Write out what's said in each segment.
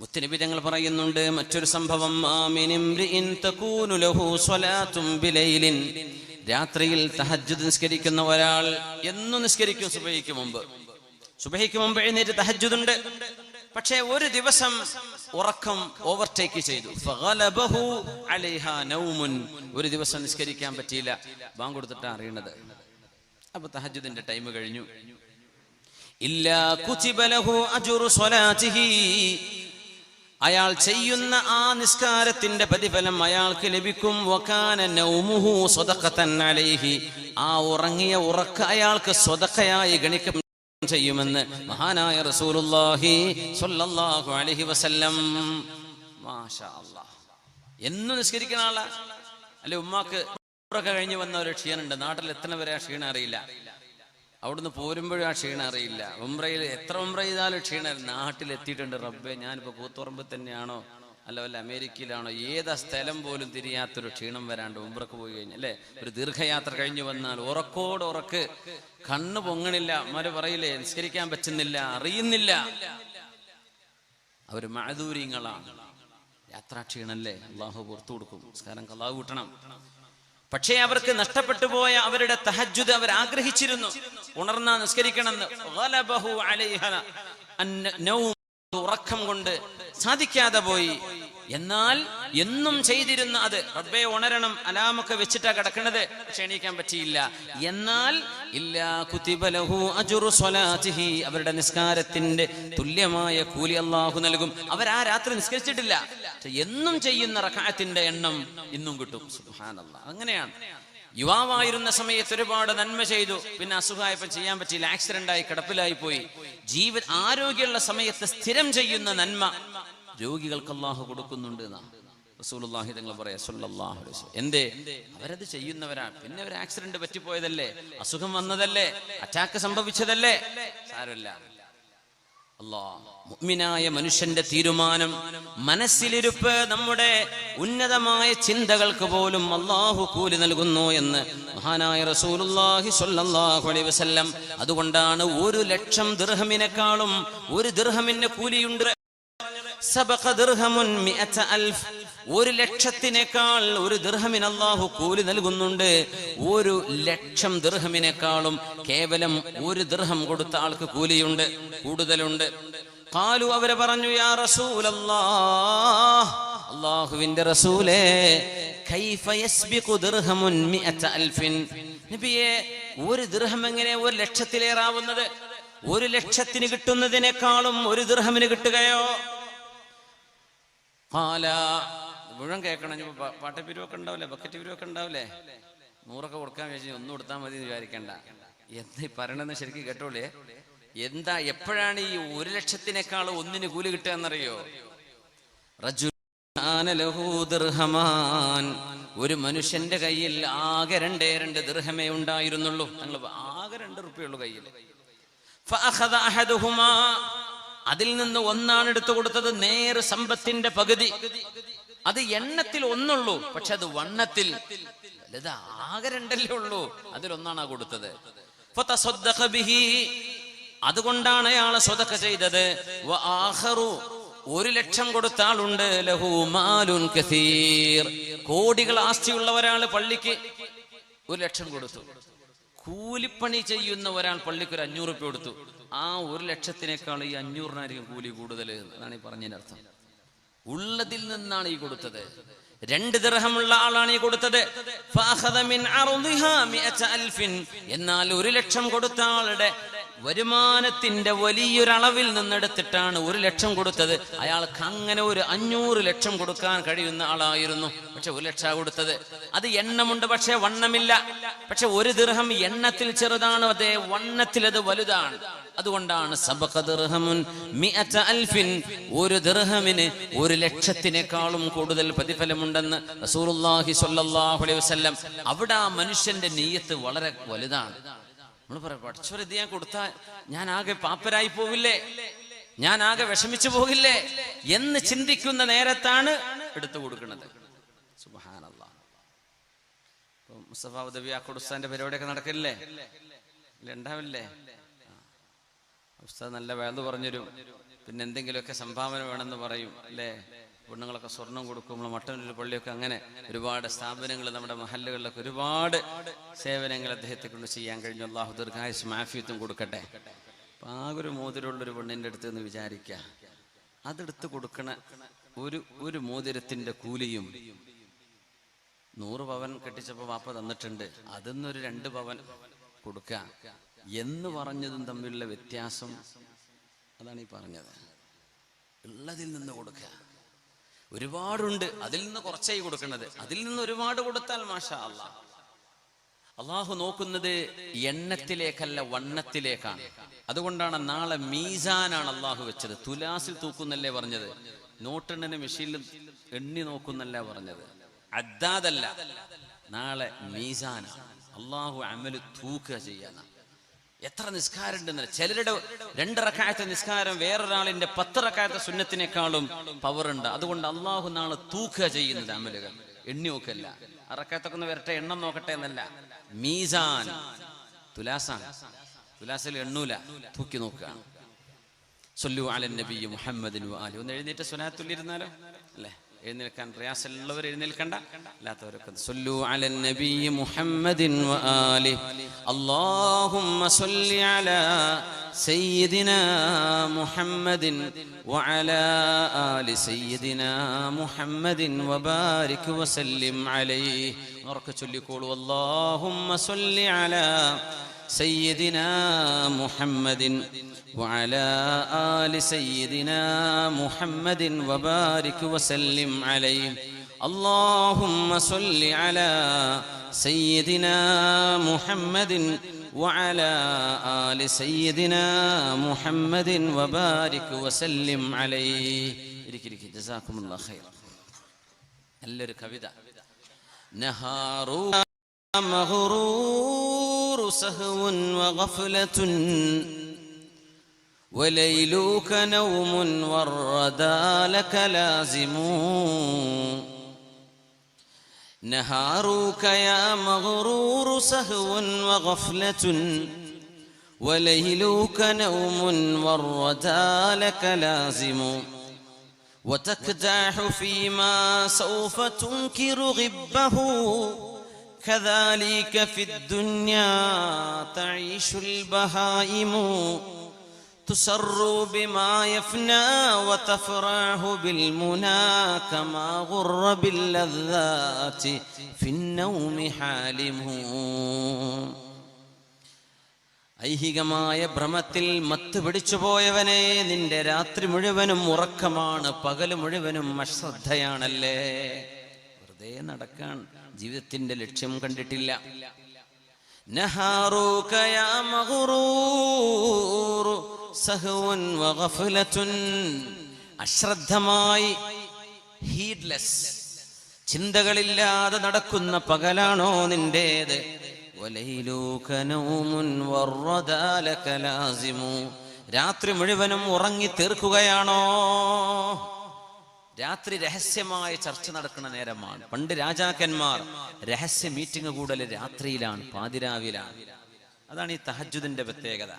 മുത്തനബി തങ്ങൾ പറയുന്നുണ്ട് മറ്റൊരു സംഭവം രാത്രിയിൽ തഹജ്ജുദ് നിസ്കരിക്കുന്ന ഒരാൾ എന്നും നിസ്കരിക്കും സുബഹിക്ക് മുമ്പ്. സുബഹിക്ക് മുമ്പ് എഴുന്നേറ്റ് തഹജ്ജുദുണ്ട് പക്ഷേ ഒരു ദിവസം ഉറക്കം ഓവർടേക്ക് ചെയ്തു. നൗമുൻ. ഒരു ദിവസം നിസ്കരിക്കാൻ പറ്റിയില്ല. ബാങ്ക് കൊടുത്തിട്ടാണ് അറിയണത് അപ്പൊ തഹജ്ജുദിന്റെ ടൈം കഴിഞ്ഞു. ഇല്ലാ അയാൾ ചെയ്യുന്ന ആ നിസ്കാരത്തിന്റെ പ്രതിഫലം അയാൾക്ക് ലഭിക്കും. അലൈഹി. ആ ഉറങ്ങിയ ഉറക്ക അയാൾക്ക് സ്വതക്കയായി ഗണിക്കും ചെയ്യുമെന്ന് മഹാനായ റസൂലുള്ളാഹി സ്വല്ലല്ലാഹു അലൈഹി വസല്ലം. എന്നും നിസ്കരിക്കുന്ന ആളാ. അല്ലെ ഉമ്മാക്ക് ഉറക്ക കഴിഞ്ഞ് വന്ന ഒരു ക്ഷീണുണ്ട്. നാട്ടിൽ എത്ര വരെ ആ ക്ഷീണം അറിയില്ല. അവിടുന്ന് പോരുമ്പോഴും ആ ക്ഷീണം അറിയില്ല. ഉംറയിൽ എത്ര ഉംറ ചെയ്താലും ക്ഷീണം നാട്ടിൽ എത്തിയിട്ടുണ്ട് റബ്ബെ. ഞാനിപ്പോ കൂത്തുറമ്പ് തന്നെയാണോ? അല്ല വല്ല അമേരിക്കയിലാണോ? ഏതാ സ്ഥലം പോലും തിരിയാത്തൊരു ക്ഷീണം വരാണ്ട് ഉംറക്ക് പോയി കഴിഞ്ഞാൽ അല്ലേ? ഒരു ദീർഘയാത്ര കഴിഞ്ഞു വന്നാൽ ഉറക്കോട് ഉറക്ക്. കണ്ണ് പൊങ്ങണില്ല. മര പറയില്ലേ നിസ്കരിക്കാൻ പറ്റുന്നില്ല അറിയുന്നില്ല. അവർ മഴദൂര്യങ്ങളാണ് യാത്രാക്ഷീണല്ലേ? അള്ളാഹു പുറത്തു കൊടുക്കും. നിസ്കാരം കലാവ് കൂട്ടണം. പക്ഷേ അവർക്ക് നഷ്ടപ്പെട്ടു പോയ അവരുടെ തഹജ്ജുദ് അവർ ആഗ്രഹിച്ചിരുന്നു. ഉണർന്ന നിസ്കരിക്കണമെന്ന്. ഉറക്കം കൊണ്ട് സാധിക്കാതെ പോയി. എന്നാൽ എന്നും ചെയ്തിരുന്ന അത്. റബ്ബെ ഉണരണം അലാമൊക്കെ വെച്ചിട്ടാ കിടക്കണത്. പക്ഷെ എണീക്കാൻ പറ്റിയില്ല. എന്നാൽ അവരുടെ നിസ്കാരത്തിന്റെ തുല്യമായ കൂലി അള്ളാഹു നൽകും. അവർ ആ രാത്രി നിസ്കരിച്ചിട്ടില്ല. എന്നും ചെയ്യുന്ന റക്കായത്തിന്റെ എണ്ണം ഇന്നും കിട്ടും. അങ്ങനെയാണ്. യുവാവായിരുന്ന സമയത്ത് ഒരുപാട് നന്മ ചെയ്തു. പിന്നെ അസുഖമായപ്പോൾ ചെയ്യാൻ പറ്റിയില്ല. ആക്സിഡന്റ് ആയി കിടപ്പിലായി പോയി ജീവൻ ആരോഗ്യമുള്ള സമയത്ത് സ്ഥിരം ചെയ്യുന്ന നന്മ രോഗികൾക്ക് അള്ളാഹു കൊടുക്കുന്നുണ്ട് എന്നാ റസൂലുള്ളാഹി തങ്ങൾ പറയാ സല്ലല്ലാഹു അലൈഹി വസല്ലം. എന്തേ? അവരത് ചെയ്യുന്നവരാണ്. പിന്നെ ഒരു ആക്സിഡന്റ് പറ്റിപ്പോയതല്ലേ? അസുഖം വന്നതല്ലേ? അറ്റാക്ക് സംഭവിച്ചതല്ലേ? സാരമില്ല. അല്ലാ മുഅ്മിനായ മനുഷ്യന്റെ തീരുമാനം മനസ്സിലിരുപ്പ് നമ്മുടെ ഉന്നതമായ ചിന്തകൾക്ക് പോലും അള്ളാഹു കൂലി നൽകുന്നു എന്ന് മഹാനായ റസൂലുള്ളാഹി സ്വല്ലല്ലാഹു അലൈഹി വസല്ലം അതുകൊണ്ടാണ് ഒരു ലക്ഷം ദിർഹമിനെക്കാളും ഒരു ദിർഹമിന് കൂലിയുണ്ട്. സബഖ ദിർഹമുൻ മിഅത അൽഫ്. ഒരു ലക്ഷത്തിനേക്കാൾ ഒരു ദൃഹമിന് അള്ളാഹു കൂലി നൽകുന്നുണ്ട്. ഒരു ലക്ഷം ദിർഹമിനേക്കാളും കേവലം ഒരു ദിർഹം കൊടുത്ത ആൾക്ക് കൂലിയുണ്ട് കൂടുതലുണ്ട്. കാലു അവരെ പറഞ്ഞു യാ റസൂലല്ലാഹ് അള്ളാഹുവിന്റെ റസൂലേ ഒരു ദൃഹം എങ്ങനെ ഒരു ലക്ഷത്തിലേറാവുന്നത്? ഒരു ലക്ഷത്തിന് കിട്ടുന്നതിനേക്കാളും ഒരു ദൃഹമിന് കിട്ടുകയോ? മുഴുവൻ കേൾക്കണം. ഇനി പാട്ടപ്പിരിവൊക്കെ ഉണ്ടാവില്ലേ? ബക്കറ്റ് പിരിവൊക്കെ ഉണ്ടാവില്ലേ? നൂറൊക്കെ കൊടുക്കാൻ വിചാരിച്ചു ഒന്നും കൊടുത്താൽ മതി എന്ന് വിചാരിക്കണ്ട. എന്താ പറയണെന്ന് ശരിക്കും കേട്ടോളേ എന്താ എപ്പോഴാണ് ഈ ഒരു ലക്ഷത്തിനേക്കാൾ ഒന്നിന് കൂലി കിട്ടുക എന്നറിയോ. ഒരു മനുഷ്യന്റെ കയ്യിൽ ആകെ രണ്ടേ രണ്ട് ദൃഹമേ ഉണ്ടായിരുന്നുള്ളൂ. ഞങ്ങൾ ആകെ രണ്ട് റുപ്യുള്ളൂ കയ്യിൽ. അതിൽ നിന്ന് ഒന്നാണ് എടുത്തു കൊടുത്തത് നേർ സമ്പത്തിന്റെ പകുതി. അത് എണ്ണത്തിൽ ഒന്നുള്ളൂ പക്ഷെ അത് വണ്ണത്തിൽ. വലുത് ആകെ രണ്ടല്ലേ ഉള്ളൂ. അതിലൊന്നാണ് കൊടുത്തത്. അതുകൊണ്ടാണ് അയാളെ സ്വതക്ക ചെയ്തത്. ഒരു ലക്ഷം കൊടുത്ത ആളുണ്ട്. ലഹു മാലുൻ കസീർ. കോടികൾ ആസ്തിയുള്ള പള്ളിക്ക് ഒരു ലക്ഷം കൊടുത്തു. കൂലിപ്പണി ചെയ്യുന്ന ഒരാൾ പള്ളിക്ക് ഒരു അഞ്ഞൂറ് കൊടുത്തു. ആ ഒരു ലക്ഷത്തിനേക്കാൾ ഈ അഞ്ഞൂറിനായിരിക്കും കൂലി കൂടുതൽ എന്നാണ് ഈ പറഞ്ഞതിന്റെ അർത്ഥം. ഉള്ളതിൽ നിന്നാണ് ഈ കൊടുത്തത്. രണ്ട് ദർഹമുള്ള ആളാണ് ഈ കൊടുത്തത്. എന്നാൽ ഒരു ലക്ഷം കൊടുത്ത ആളുടെ വരുമാനത്തിന്റെ വലിയൊരളവിൽ നിന്നെടുത്തിട്ടാണ് ഒരു ലക്ഷം കൊടുത്തത്. അയാൾക്ക് അങ്ങനെ ഒരു അഞ്ഞൂറ് ലക്ഷം കൊടുക്കാൻ കഴിയുന്ന ആളായിരുന്നു. പക്ഷെ ഒരു ലക്ഷ കൊടുത്തത്. അത് എണ്ണമുണ്ട് പക്ഷെ വണ്ണമില്ല. പക്ഷെ ഒരു ദീർഘം എണ്ണത്തിൽ ചെറുതാണ് അതേ വണ്ണത്തിൽ അത് വലുതാണ്. അതുകൊണ്ടാണ് അൽഫിൻ ഒരു ദിർഹമിന് ഒരു ലക്ഷത്തിനേക്കാളും കൂടുതൽ പ്രതിഫലമുണ്ടെന്ന് റസൂലുള്ളാഹി സ്വല്ലല്ലാഹു അലൈഹി വസല്ലം. അവിടെ ആ മനുഷ്യന്റെ നീയത്ത് വളരെ വലുതാണ്. നമ്മൾ പറയാം പഠിച്ചവർ ഇത് ഞാൻ കൊടുത്താൽ ഞാൻ ആകെ പാപ്പരായി പോവില്ലേ? ഞാൻ ആകെ വിഷമിച്ചു പോകില്ലേ? എന്ന് ചിന്തിക്കുന്ന നേരത്താണ് എടുത്തു കൊടുക്കുന്നത്. സുബ്ഹാനല്ലാഹ്. ഇപ്പൊ മുസ്തഫ പരിപാടിയൊക്കെ നടക്കില്ലേ ഇല്ല ഉണ്ടാവില്ലേ ഉസ്താദ് നല്ല വേദ പറഞ്ഞൊരു പിന്നെ എന്തെങ്കിലുമൊക്കെ സംഭാവന വേണമെന്ന് പറയും അല്ലേ? പെണ്ണുങ്ങളൊക്കെ സ്വർണം കൊടുക്കും നമ്മൾ മട്ടന്നൂർ പള്ളിയൊക്കെ അങ്ങനെ ഒരുപാട് സ്ഥാപനങ്ങൾ നമ്മുടെ മഹല്ലുകളിലൊക്കെ ഒരുപാട് സേവനങ്ങൾ അദ്ദേഹത്തെ കൊണ്ട് ചെയ്യാൻ കഴിഞ്ഞു. അള്ളാഹു ദീർഘായുസ് മാഫിയത്തും കൊടുക്കട്ടെ. അപ്പം ആ ഒരു മോതിരമുള്ളൊരു പെണ്ണിന്റെ അടുത്ത് നിന്ന് വിചാരിക്കുക അതെടുത്ത് കൊടുക്കണ ഒരു ഒരു മോതിരത്തിന്റെ കൂലിയും നൂറ് പവൻ കെട്ടിച്ചപ്പോൾ വാപ്പ തന്നിട്ടുണ്ട്. അതിന്നൊരു രണ്ട് പവൻ കൊടുക്കുക എന്ന് പറഞ്ഞതും തമ്മിലുള്ള വ്യത്യാസം അതാണ് ഈ പറഞ്ഞത്. ഉള്ളതിൽ നിന്ന് കൊടുക്കുക ഒരുപാടുണ്ട്. അതിൽ നിന്ന് കുറച്ചായി കൊടുക്കുന്നത്. അതിൽ നിന്ന് ഒരുപാട് കൊടുത്താൽ മാഷാ അല്ല അള്ളാഹു നോക്കുന്നത് എണ്ണത്തിലേക്കല്ല വണ്ണത്തിലേക്കാണ്. അതുകൊണ്ടാണ് നാളെ മീസാനാണ് അള്ളാഹു വെച്ചത്. തുലാസിൽ തൂക്കുന്നല്ലേ പറഞ്ഞത്? നോട്ടെണ്ണിന് മെഷീനിൽ എണ്ണി നോക്കുന്നല്ല പറഞ്ഞത്? അദ്ദാദല്ല. നാളെ മീസാനാണ് അള്ളാഹു അമൽ തൂക്കുക ചെയ്യാനാണ് എത്ര നിസ്കാരം ഉണ്ടെന്ന് ചിലരുടെ രണ്ട് റക്കായത്തെ നിസ്കാരം വേറൊരാളിന്റെ പത്തറക്കായത്തെ സുന്നത്തിനേക്കാളും പവർ ഉണ്ട്. അതുകൊണ്ട് അള്ളാഹു നാളെ തൂക്കുക ചെയ്യുന്നത് അമലുകൾ. എണ്ണി നോക്കല്ല അറക്കാത്തൊക്കെ ഒന്ന് വരട്ടെ എണ്ണം നോക്കട്ടെ എന്നല്ല. മീസാൻ. തുലാസാൻ തുലാസിൽ എണ്ണൂല. തൂക്കി നോക്കുകയാണ് സൊല്ലു അലൻ നബി മുഹമ്മദിൻ ആലി. ഒന്ന് എഴുന്നേറ്റ് സുനാത്തുല്ലിരുന്നാലോ അല്ലേ? എഴുന്നേൽക്കാൻ പ്രയാസമുള്ളവർ എഴുന്നേൽക്കണ്ട. അല്ലാത്തവരൊക്കെ മുഹമ്മദിൻ വആലി അല്ലാഹുമ്മ സല്ലി അലാ സയ്യിദിനാ മുഹമ്മദിൻ വഅലാ ആലി സയ്യിദിനാ മുഹമ്മദിൻ അലൈഹി. ചൊല്ലിക്കോളൂ. അല്ലാഹുമ്മ സല്ലി അലാ سيدنا محمد وعلى آل سيدنا محمد وبارك وسلم عليه اللهم صل على سيدنا محمد وعلى آل سيدنا محمد وبارك وسلم عليه ഇരിക്ക് ഇരിക്ക്. جزاكم الله خير നല്ലൊരു കവിത നഹാറു مغرور سهو وغفلة وليلوك نوم والردى لك لازم. نهارك يا مغرور سهو وغفلة وليلوك نوم والردى لك لازم. وتكداح فيما سوف تنكر غبه. كذلك في الدنيا تعيش البهائم تسر بما يفنى وتفرح بالمنى كما غر باللذات في النوم حالم ഐഹികമായ ഭ്രമത്തിൽ മത്ത് പിടിച്ചു പോയവനെ നിന്റെ രാത്രി മുഴുവനും ഉറക്കമാണ് പകല് മുഴുവനും അശ്രദ്ധയാണല്ലേ വെറുതെ നടക്കാൻ ജീവിതത്തിന്റെ ലക്ഷ്യം കണ്ടിട്ടില്ല. അശ്രദ്ധമായി ഹീഡ്ലെസ് ചിന്തകളില്ലാതെ നടക്കുന്ന പകലാണോ നിന്റേത്? രാത്രി മുഴുവനും ഉറങ്ങി തീർക്കുകയാണോ? രാത്രി രഹസ്യമായ ചർച്ച നടക്കുന്ന നേരമാണ്. പണ്ട് രാജാക്കന്മാർ രഹസ്യ മീറ്റിംഗ് കൂടൽ രാത്രിയിലാണ് പാതിരാവിലാണ്. അതാണ് ഈ തഹജുദിന്റെ പ്രത്യേകത.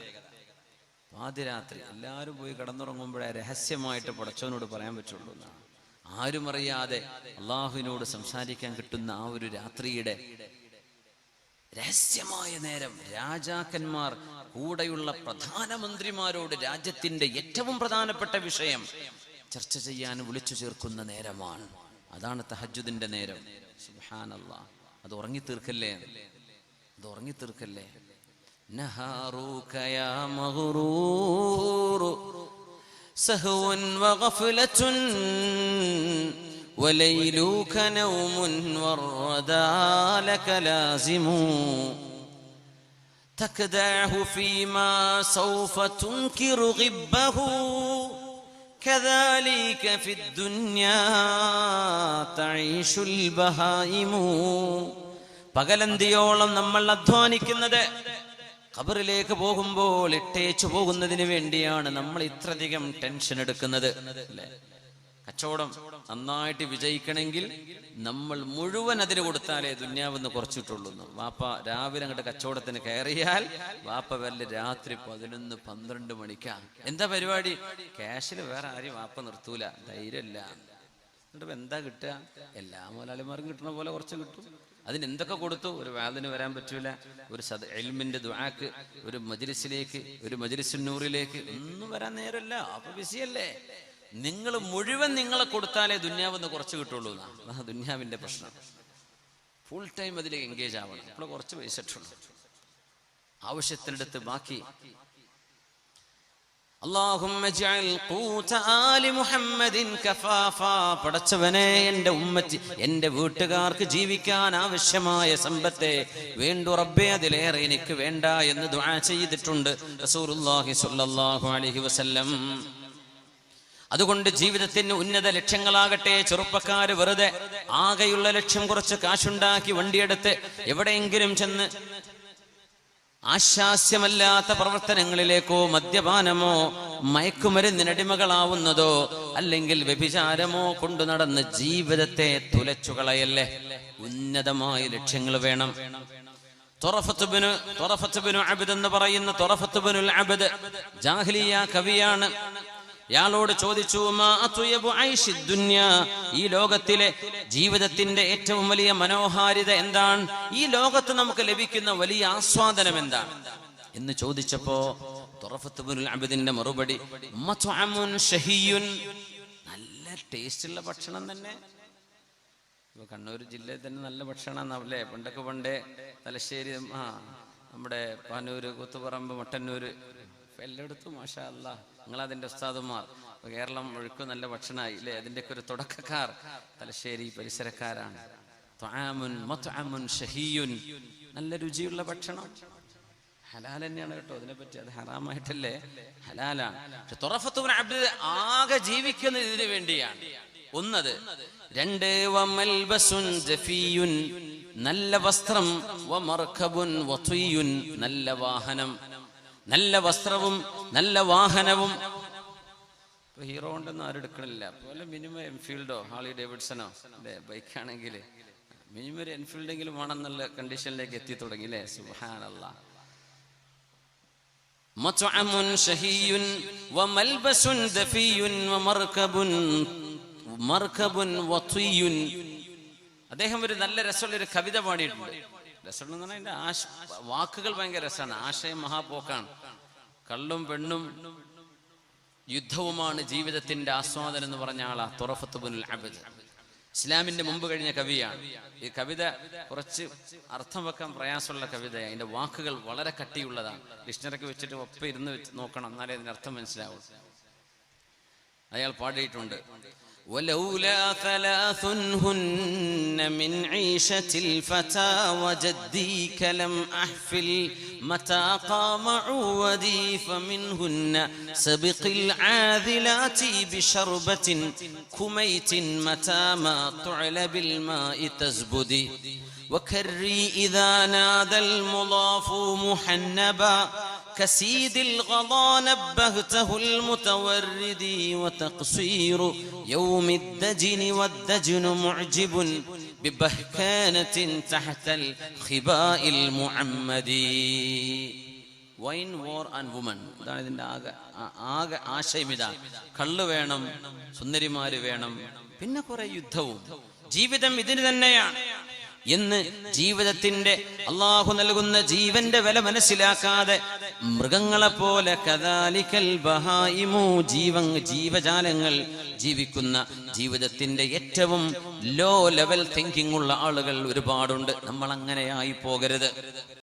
പാതിരാത്രി എല്ലാവരും പോയി കിടന്നുറങ്ങുമ്പോഴേ രഹസ്യമായിട്ട് പടച്ചവനോട് പറയാൻ പറ്റുള്ളൂ എന്നാണ്. ആരും അറിയാതെ അള്ളാഹുവിനോട് സംസാരിക്കാൻ കിട്ടുന്ന ആ ഒരു രാത്രിയുടെ രഹസ്യമായ നേരം രാജാക്കന്മാർ കൂടെയുള്ള പ്രധാനമന്ത്രിമാരോട് രാജ്യത്തിന്റെ ഏറ്റവും പ്രധാനപ്പെട്ട വിഷയം ചർച്ച ചെയ്യാൻ വിളിച്ചു ചേർക്കുന്ന നേരമാണ് അതാണ് തഹജുദിന്റെ നേരം സുബ്ഹാനല്ലാ അത് ഉറങ്ങി തീർക്കല്ലേ അത് ഉറങ്ങി തീർക്കല്ലേ نهارك يا مغرور سهو وغفلة وليلك نوم والردى لك لازم تكدعه فيما سوف تنكر غبه كذلك في الدنيا تعيش البهائم പകലന്തിയോളം നമ്മൾ അധ്വാനിക്കുന്നത് ഖബറിലേക്ക് പോകുമ്പോൾ ഇട്ടേച്ചു പോകുന്നതിന് വേണ്ടിയാണ് നമ്മൾ ഇത്രയധികം ടെൻഷൻ എടുക്കുന്നത് അല്ലേ കച്ചവടം നന്നായിട്ട് വിജയിക്കണമെങ്കിൽ നമ്മൾ മുഴുവൻ അതിന് കൊടുത്താലേ ദുന്യാവെന്ന് കുറച്ചിട്ടുള്ളൂ. വാപ്പ രാവിലെ അങ്ങോട്ട് കച്ചവടത്തിന് കയറിയാൽ വാപ്പ വല്ല രാത്രി പതിനൊന്ന് പന്ത്രണ്ട് മണിക്കാ എന്താ പരിപാടി? ക്യാഷിൽ വേറെ ആരും വാപ്പ നിർത്തൂല. ധൈര്യമില്ല എന്നിട്ട് എന്താ കിട്ടുക? എല്ലാ മുതലാളിമാർക്കും കിട്ടുന്ന പോലെ കുറച്ച് കിട്ടും. അതിന് എന്തൊക്കെ കൊടുത്തു? ഒരു വാതിന് വരാൻ പറ്റൂല. ഒരു സദ എൽമിന്റെ ദുആക്ക് ഒരു മജിലിസിലേക്ക് ഒരു മജ്ലിസുന്നൂറിലേക്ക് ഒന്നും വരാൻ നേരമല്ല. അപ്പൊ ബിസിയല്ലേ നിങ്ങൾ മുഴുവൻ നിങ്ങളെ കൊടുത്താലേ ദുന്യാവെന്ന് കുറച്ച് കിട്ടുള്ളൂ എന്നാ. ദുന്യാവിന്റെ പ്രശ്നം. ഫുൾ ടൈം അതിൽ എൻഗേജ് ആവണം. അപ്പോൾ കുറച്ച് പൈസ ഇട്ടുള്ളൂ ആവശ്യത്തിനടുത്ത് ബാക്കി. പടച്ചവനെ എന്റെ ഉമ്മത്തി എന്റെ വീട്ടുകാർക്ക് ജീവിക്കാൻ ആവശ്യമായ സമ്പത്തെ വേണ്ടു റബ്ബേ അതിലേറെ എനിക്ക് വേണ്ട എന്ന് ദുആ ചെയ്തിട്ടുണ്ട് റസൂലുള്ളാഹി സ്വല്ലല്ലാഹു അലൈഹി വസല്ലം. അതുകൊണ്ട് ജീവിതത്തിന് ഉന്നത ലക്ഷ്യങ്ങളാകട്ടെ ചെറുപ്പക്കാര് വെറുതെ ആകെയുള്ള ലക്ഷ്യം കുറച്ച് കാശുണ്ടാക്കി വണ്ടിയെടുത്ത് എവിടെയെങ്കിലും ചെന്ന് ആശാസ്യമല്ലാത്ത പ്രവർത്തനങ്ങളിലേക്കോ മദ്യപാനമോ മയക്കുമരുന്നിനടിമകളാവുന്നതോ അല്ലെങ്കിൽ വ്യഭിചാരമോ കൊണ്ടു നടന്ന് ജീവിതത്തെ തുലച്ചുകളയല്ലേ? ഉന്നതമായ ലക്ഷ്യങ്ങൾ വേണം. എന്ന് പറയുന്ന ജാഹ്ലിയ കവിയാണ്. ഇയാളോട് ചോദിച്ചു? ഈ ലോകത്തിലെ ജീവിതത്തിന്റെ ഏറ്റവും വലിയ മനോഹാരിത എന്താണ്? ഈ ലോകത്ത് നമുക്ക് ലഭിക്കുന്ന വലിയ ആസ്വാദനം എന്താണ്? എന്ന് ചോദിച്ചപ്പോ അബിദിന്റെ മറുപടി. നല്ല ടേസ്റ്റുള്ള ഭക്ഷണം തന്നെ. ഇപ്പൊ കണ്ണൂർ ജില്ലയിൽ തന്നെ നല്ല ഭക്ഷണം അല്ലേ? പണ്ടൊക്കെ പണ്ടേ തലശ്ശേരി ആ നമ്മുടെ പാനൂര് കൂത്തുപറമ്പ് മട്ടന്നൂര് എല്ലായിടത്തും മാഷാ അല്ല നിങ്ങൾ അതിന്റെ ഉസ്താദുമാർ. കേരളം മുഴുക്കും നല്ല ഭക്ഷണമായി. അല്ലേ അതിന്റെയൊക്കെ ഒരു തുടക്കക്കാർ തലശ്ശേരി പരിസരക്കാരാണ്. നല്ല രുചിയുള്ള ഭക്ഷണം. ഹലാൽ തന്നെയാണ് കേട്ടോ അതിനെ പറ്റി അത് ഹറാമായിട്ടല്ലേ? ഹലാലാണ്. ആകെ ജീവിക്കുന്നത് ഇതിനു വേണ്ടിയാണ്. ഒന്നത് രണ്ട് നല്ല വസ്ത്രം നല്ല വാഹനം. നല്ല വസ്ത്രവും നല്ല വാഹനവും ഇപ്പൊ ഹീറോ കൊണ്ടൊന്നും ആരും എടുക്കണില്ല പോലെ മിനിമം എൻഫീൽഡോ ഹാളി ഡേവിഡ്സണോ അല്ലേ ബൈക്കാണെങ്കിൽ മിനിമം ഒരു എൻഫീൽഡെങ്കിലും വേണമെന്നുള്ള കണ്ടീഷനിലേക്ക് എത്തി തുടങ്ങി അല്ലേ സുഹാനല്ല مطعم شهي وملبس دفي ومركب مركب وطي അദ്ദേഹം ഒരു നല്ല രസമുള്ള ഒരു കവിത പാടിയിട്ടുണ്ട് രസമുള്ള എന്ന് പറഞ്ഞാൽ ആശ വാക്കുകൾ ഭയങ്കര രസമാണ്. ആശയം മഹാപോക്കാണ്. കള്ളും പെണ്ണും യുദ്ധവുമാണ് ജീവിതത്തിന്റെ ആസ്വാദനം എന്ന് പറഞ്ഞ ആളാ തുറഫത്തുബുൽ അബദ്. ഇസ്ലാമിന്റെ മുമ്പ് കഴിഞ്ഞ കവിയാണ്. ഈ കവിത കുറച്ച് അർത്ഥം വെക്കാൻ പ്രയാസമുള്ള കവിതയാണ് അതിന്റെ വാക്കുകൾ വളരെ കട്ടിയുള്ളതാണ് ഡിക്ഷണറിക്ക് വെച്ചിട്ട് ഒപ്പം ഇരുന്ന് വെച്ച് നോക്കണം. എന്നാലേ അതിന്റെ അർത്ഥം മനസ്സിലാവും. അയാൾ പാടിയിട്ടുണ്ട്. ولولا ثلاث هن من عيشة الفتى وجديك لم أحفل متى قام عودي فمنهن سبق العاذلات بشربة كميت متى ما تعل بالماء تزبدي وكري إذا نادى المضاف محنبا كسيد الغضا نبهته المتورد وتقصير يوم الدجن والدجن معجب ببهكانة تحت الخباء المعمد വൈൻ വോർ ആൻഡ് വുമൺ ഇതാണ് ഇതിന്റെ ആകെ ആ- ആകെ ആശയം ഇതാ കള്ള് വേണം സുന്ദരിമാര് വേണം പിന്നെ കുറെ യുദ്ധവും ജീവിതം ഇതിന് തന്നെയാണ് എന്ന് ജീവിതത്തിന്റെ അള്ളാഹു നൽകുന്ന ജീവന്റെ വില മനസ്സിലാക്കാതെ മൃഗങ്ങളെ പോലെ കദാലിക്കൽ ബഹായിമു ജീവ ജീവജാലങ്ങൾ ജീവിക്കുന്ന ജീവിതത്തിന്റെ ഏറ്റവും ലോ ലെവൽ തിങ്കിങ് ഉള്ള ആളുകൾ ഒരുപാടുണ്ട്. നമ്മൾ അങ്ങനെയായി പോകരുത്.